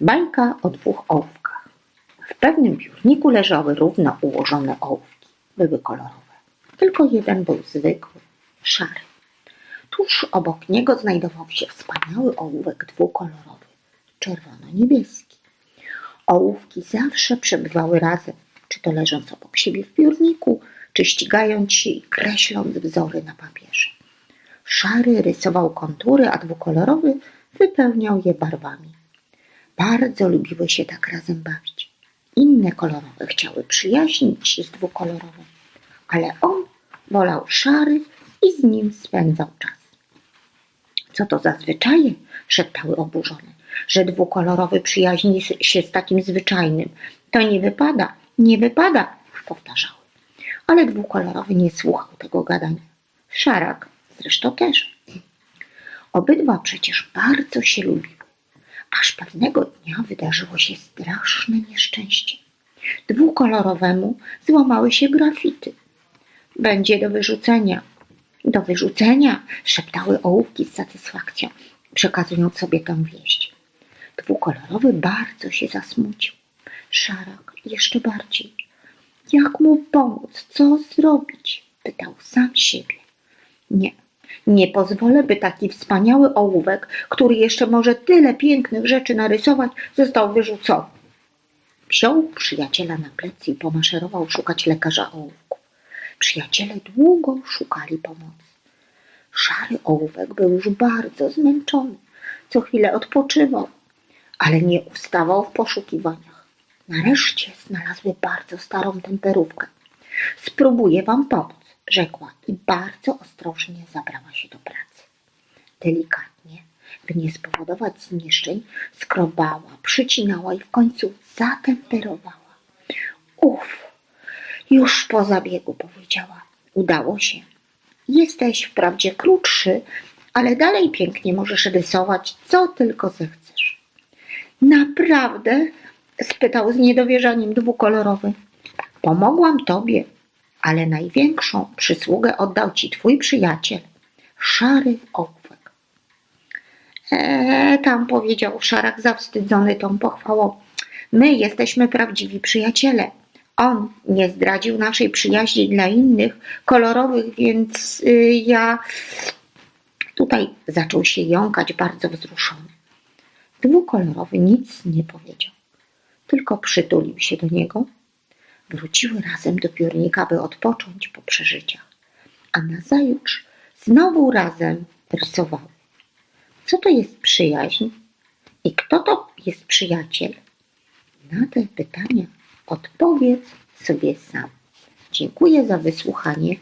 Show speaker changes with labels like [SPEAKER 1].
[SPEAKER 1] Bańka o dwóch ołówkach. W pewnym piórniku leżały równo ułożone ołówki. Były kolorowe. Tylko jeden był zwykły, szary. Tuż obok niego znajdował się wspaniały ołówek dwukolorowy, czerwono-niebieski. Ołówki zawsze przebywały razem, czy to leżąc obok siebie w piórniku, czy ścigając się i kreśląc wzory na papierze. Szary rysował kontury, a dwukolorowy wypełniał je barwami. Bardzo lubiły się tak razem bawić. Inne kolorowe chciały przyjaźnić się z dwukolorowym, ale on wolał szary i z nim spędzał czas. Co to za zwyczaje? szeptały oburzone, że dwukolorowy przyjaźni się z takim zwyczajnym. To nie wypada, nie wypada, powtarzały. Ale dwukolorowy nie słuchał tego gadania. Szarak zresztą też. Obydwa przecież bardzo się lubiły. Aż pewnego dnia wydarzyło się straszne nieszczęście. Dwukolorowemu złamały się grafity. Będzie do wyrzucenia. Do wyrzucenia, szeptały ołówki z satysfakcją, przekazując sobie tę wieść. Dwukolorowy bardzo się zasmucił. Szarak jeszcze bardziej. Jak mu pomóc? Co zrobić? Pytał sam siebie. Nie, nie pozwolę, by taki wspaniały ołówek, który jeszcze może tyle pięknych rzeczy narysować, został wyrzucony. Wziął przyjaciela na plecy i pomaszerował szukać lekarza ołówków. Przyjaciele długo szukali pomocy. Szary ołówek był już bardzo zmęczony. Co chwilę odpoczywał, ale nie ustawał w poszukiwaniach. Nareszcie znalazły bardzo starą temperówkę. Spróbuję wam pomóc, rzekła i bardzo ostrożnie zabrała się do pracy. Delikatnie, by nie spowodować zniszczeń, skrobała, przycinała i w końcu zatemperowała. Uf, już po zabiegu powiedziała. Udało się. Jesteś wprawdzie krótszy, ale dalej pięknie możesz rysować, co tylko zechcesz. Naprawdę? spytał z niedowierzaniem dwukolorowy. Pomogłam tobie, ale największą przysługę oddał ci twój przyjaciel, szary ołówek. Eee, tam powiedział szarak zawstydzony tą pochwałą. My jesteśmy prawdziwi przyjaciele. On nie zdradził naszej przyjaźni dla innych kolorowych, więc y, ja. Tutaj zaczął się jąkać bardzo wzruszony. Dwukolorowy nic nie powiedział, tylko przytulił się do niego. Wróciły razem do piórnika, by odpocząć po przeżyciach, a nazajutrz znowu razem rysowały. Co to jest przyjaźń i kto to jest przyjaciel? Na te pytania odpowiedz sobie sam. Dziękuję za wysłuchanie